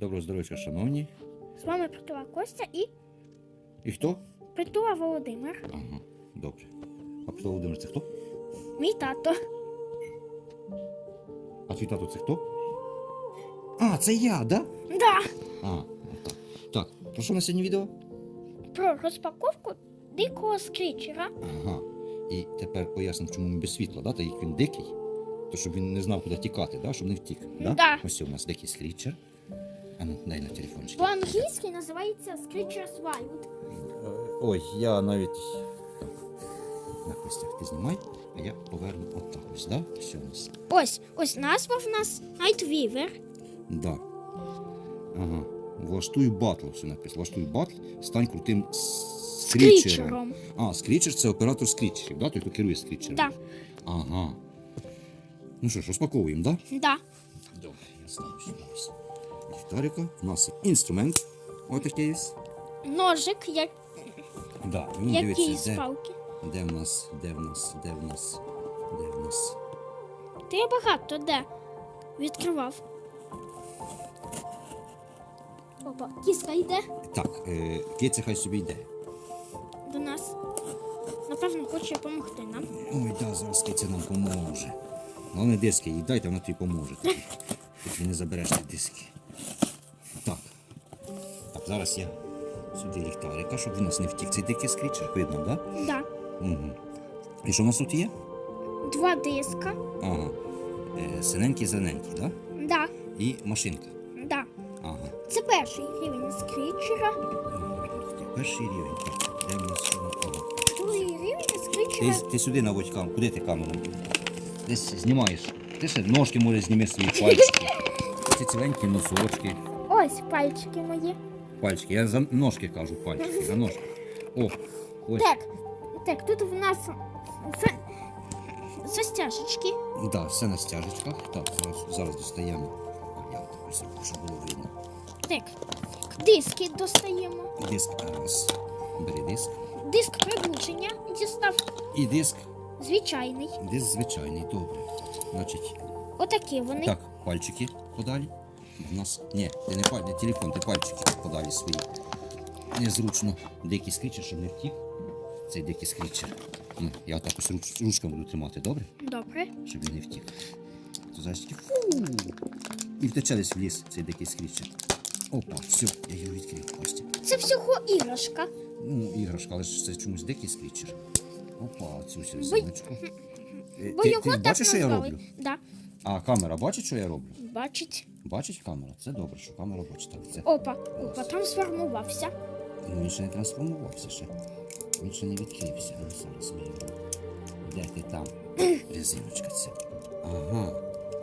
Доброго здоров'я, шановні. З вами Притула Костя і І хто? Притула Володимир, Ага, добре. А Петро Володимир, це хто? мій тато. А твій тато це хто? А, це я, да? Да. А, так. Так, про що на сьогодні відео? Про розпаковку дикого скрічера. Ага. І тепер пояснимо, чому ми без світла, да? Та як він дикий, то щоб він не знав, куди тікати, да? щоб не втік. Да? Да. Ось у нас дикий скрічер. А ну, дай на телефончик. По-англійськи називається Screechers Wild. Е, Ой, я навіть. На Костях ти знімай, а я поверну отак ось, да? Все у нас. Ось, ось назва в нас Nightweaver. Да. Ага. Влаштуй батл, все написано. Влаштуй батл, стань крутим скрічером. Скрічером. А, скрічер це оператор скрічерів, да? Той, хто керує скрічером. Да. Ага. Ну що ж, розпаковуємо, да? Да. Добре, я ставлю сюди ось. Ліхтарика. У нас інструмент. Отакий ось. Ножик, як, Да. він який дивиться, з де, палки. де в нас, де в нас, де в нас, де в нас. Ти багато де відкривав. Опа, кіска йде Так, е, киця хай собі йде. до нас. Напевно, хоче допомогти нам. Ой, да, зараз киця нам поможе. Головне диски їй дайте, вона тобі поможе. Ти не забереш ті диски. Так. Зараз я сюди ліхтарика, щоб він нас не втік. Цей дикий скрічер, видно, так? Да? Да. Угу. І що у нас тут є? Два диска. Ага. Е, синенький, зелененький, так? Да? Да. І машинка. Да. Ага. Це перший рівень скрічера. Перший рівень. Де в нас? Ага. Другий рівень Ти, скрічера. ти сюди наводь камеру. Куди ти камеру? Десь знімаєш. Ти ще ножки може зніми свої пальчики. Ці ціленькі носочки. Ось пальчики мої. Пальчики. Я за ножки кажу, пальчики, за ножки. О, ось. Так, так, тут в нас за- застяжечки. Да, все на стяжечках. Так, зараз, зараз достаємо. Я ось, щоб було видно. Так, диски достаємо. Диск раз. Бери диск. Диск приглушення дістав І диск. звичайний. Диск звичайний, добре. Значить, Отакі вони. так, пальчики подалі. У нас. Ні, ти не паль, не телефон, ти пальчики подалі свої. Незручно. Дикий скрічер, щоб не втік. Цей дикий скрічер. Ну, я отак ось руч, ручками буду тримати, добре? Добре. Щоб він не втік. То зараз тільки фу. І втече десь в ліс цей дикий скрічер. Опа, все, я його відкрив. Костя. Це всього іграшка. Ну, іграшка, але ж це чомусь дикий скрічер. Опа, цю цю Бо- зіночку. Е, Бо Ти, його ти так бачиш, що я назвали. роблю? Да. А камера бачить, що я роблю? Бачить. Бачить камера? Це добре, що камера бачить. Так, це. Опа, опа, там сформувався. Ну, він ще не трансформувався ще. Він ще не відкрився. Ну, зараз ми його. Де ти там? Резиночка це. Ага.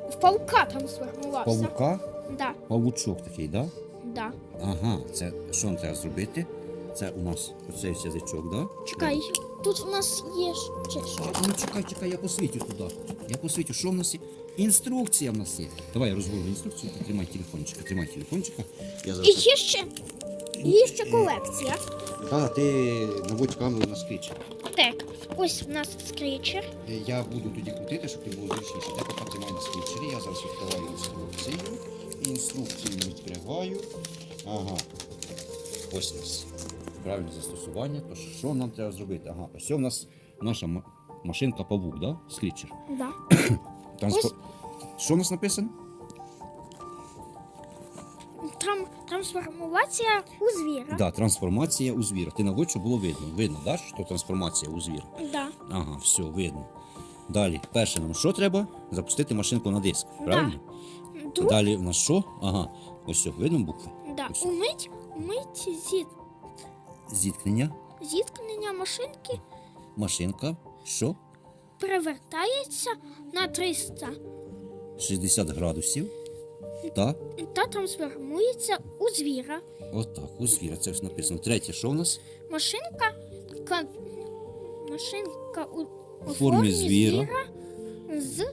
В паука там сформувався. Павука? Да, Павучок такий, так? Да? да. Ага, це що нам треба зробити? Це у нас оцей язичок, да? Чекай, тут у нас є ж- чи що? Ну чекай, чекай, я посвітю туди. Я посвітю, що в нас є? Інструкція в нас є. Давай я розговорю інструкцію, ти тримай телефончика, тримай телефончика. Я І зараз. є ще, є ще колекція. Так, ти наводь камеру на скріч. Так, ось в нас скрічер. Я буду тоді крутити, щоб ти було зручніше. Я поки тримай на скрічері, я зараз відкриваю інструкцію. Інструкцію відкриваю. Ага. Ось у нас. Правильне застосування. То що нам треба зробити? Ага, ось у нас наша машинка павук, да? Скрічер. Да. Трансфо... Що у нас написано? Там трансформація у звіра. Да, трансформація у звіра. Ти наводь, щоб було видно. Видно, да, що трансформація у звіра. Да. Ага, все, видно. Далі, перше нам що треба? Запустити машинку на диск. Правильно? Друг, Далі в нас що? Ага, ось все, видно букви? да. ось. Умить, умить зіт, Зіткнення, зіткнення машинки машинка, що? Перевертається на 300 60 градусів. Та, та трансформується у звіра. отак, у звіра. Це ось написано. Третє, що в нас? Машинка, ка, машинка у, у формі звіра. з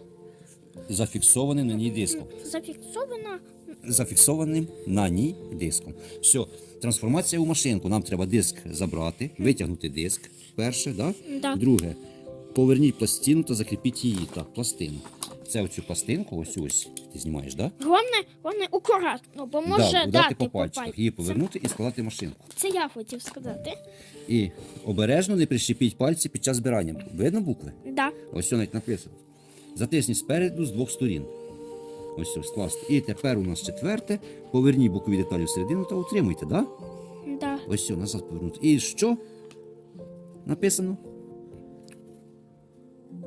Зафіксований на ній диском. зафіксована зафіксованим на ній диском. Все, трансформація у машинку. Нам треба диск забрати, витягнути диск. Перше, да? Да. друге поверніть пластину та закріпіть її. Так, пластину. Це оцю пластинку, ось ось. Ти знімаєш, так? Да? Головне, головне акуратно, бо може да, дати дати по по пальчиках. Її повернути і складати в машинку. Це я хотів сказати. І обережно не прищепіть пальці під час збирання. Видно букви? Да. Ось що навіть написано. Затисніть спереду з двох сторін. Ось ось скласти. І тепер у нас четверте. Поверніть бокові деталі всередину та утримуйте, так? Да? Да. Ось все, назад повернути. І що? Написано?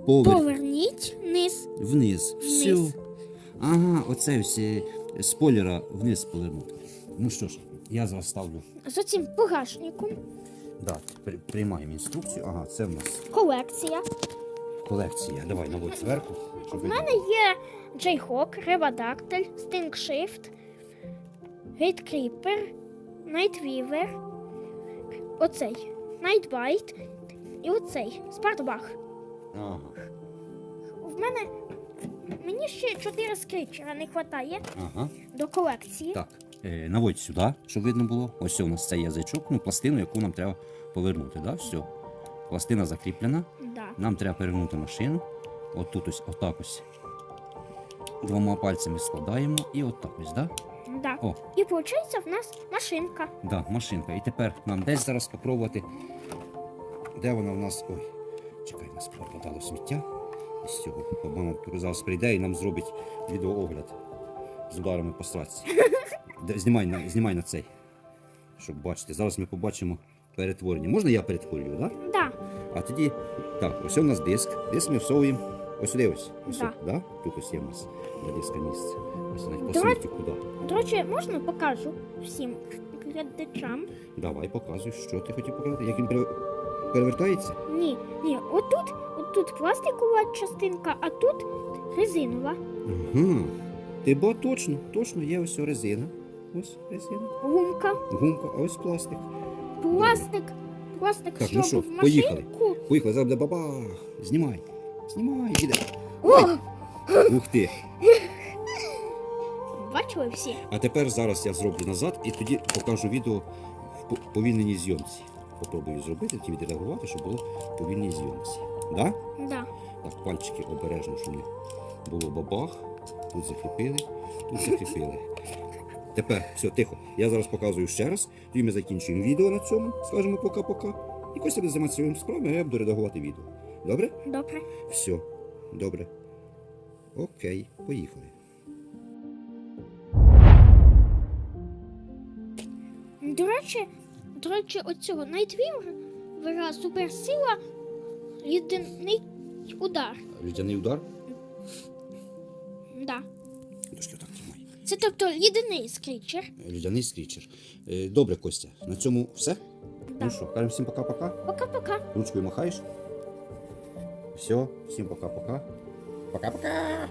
Повер... Поверніть вниз. Вниз. Все. Вниз. Ага, оце е, спойлера вниз повернути. Ну що ж, я зараз ставлю. З оцим багажником. Да, при- приймаємо інструкцію. Ага, це в нас Колекція. колекція. Давай наводь зверху. Щоб ви- мене є Джейхок, Ревадактиль, Стингшифт, Гейткріпер, Найтвівер, оцей Найтбайт і оцей Спартбах. Ага. В мене мені ще чотири скрічера не вистачає Ага. до колекції. Так, е, наводь сюди, щоб видно було. Ось у нас цей язичок, ну, пластину, яку нам треба повернути. Да? Все. Пластина закріплена. Да. Нам треба перевернути машину. От тут ось, отак ось. Двома пальцями складаємо і отак ось, да? Да. О. І виходить в нас машинка. Да, машинка. І тепер нам десь зараз спробувати. Де вона в нас. Ой, чекай, нас пропадало сміття. Із цього. Мама зараз прийде і нам зробить відеоогляд з ударами по сраці. Знімай на, знімай на цей. Щоб бачити. Зараз ми побачимо перетворення. Можна я перетворюю, так? Да? Да. А тоді, так, ось у нас диск. Диск ми всовуємо ось сюди ось. ось Да. тут, да? Тут ось є у нас для диска місце. Ось навіть посуньте куди. До речі, можна покажу всім глядачам? Давай показуй, що ти хотів показати. Як він перевертається? Ні, ні, отут, отут пластикова частинка, а тут резинова. Ага. Ти бо точно, точно є ось резина. Ось резина. Гумка, Гумка, а ось пластик. пластик, пластик, Так, щоб ну що, в поїхали. машинку. Поїхали, зараз буде бабах. Знімай. Знімай, іде. О, Ух ти. бачили всі? А тепер зараз я зроблю назад і тоді покажу відео в по- повільненій зйомці. Попробую зробити, тоді відреагувати, щоб було повільній зйомці. Да? Да. Так, пальчики обережно, щоб не було бабах. Тут закріпили, тут закріпили. Тепер, все, тихо. Я зараз показую ще раз. Тоді ми закінчуємо відео на цьому. Скажемо пока-пока. І Костя буде займатися своїми справами, а я буду редагувати відео. Добре? Добре. Все, добре. Окей, поїхали. До речі, до речі, оцього Найтвівера суперсила єдиний удар. Людяний удар. Да. Трошки отак тримай. Це тобто єдиний скрічер. Людяний скрічер. Е, Добре, Костя. На цьому все? Да. Ну що, кажемо всім пока-пока. Пока-пока. Ручкою махаєш. Все, всім пока-пока. Пока-пока.